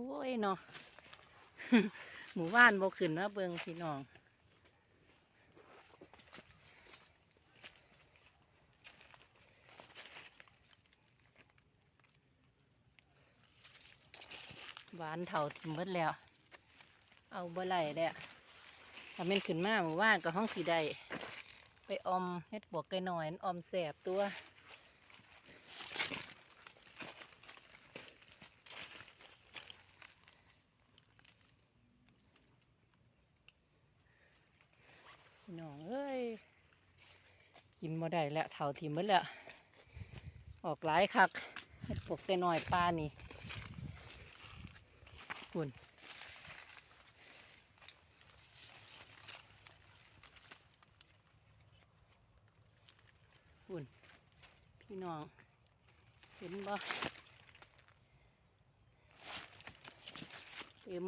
โอ้ยเนาะหมู่บ้านบ่ขึ้นนะเบิงพี่น้องหวานเท่าทิมเบิดแล้ว เอาบ่ไหลแล้วถ้าเป็นขึ้นมาหมู่บ้านก็ห้องสีใดไปอมเฮ็ดบวกไก่หน่อยอมแสบตัว พี่น้องเอ้ย กินบ่ได้แล้วเท่าทิมเบิดแล้ว ออกหลายคักปกแต่น้อยปลานี่คุณคุณพี่น้อง เห็นบ่เต็ม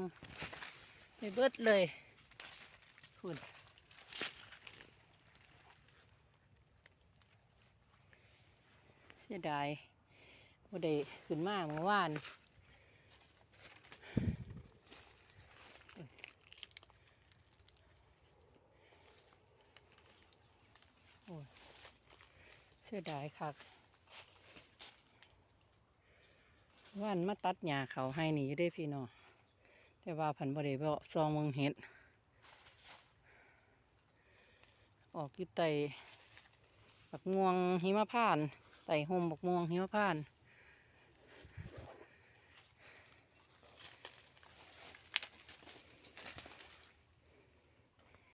ไปเบิดเลยคุณ สียดายบ่ได้ขึ้นมาเมื่อวานโอ้เสียดายคักว่านมาตัดหญ้าเขาให้หนีได้พี่น้องแต่ว่าผันบ่ได้บ่ซองเมืองเห็ด ออกอยู่ไตบักม่วงหิมพาน ใส่ห่มบกม่วงเหี่ยวผ่าน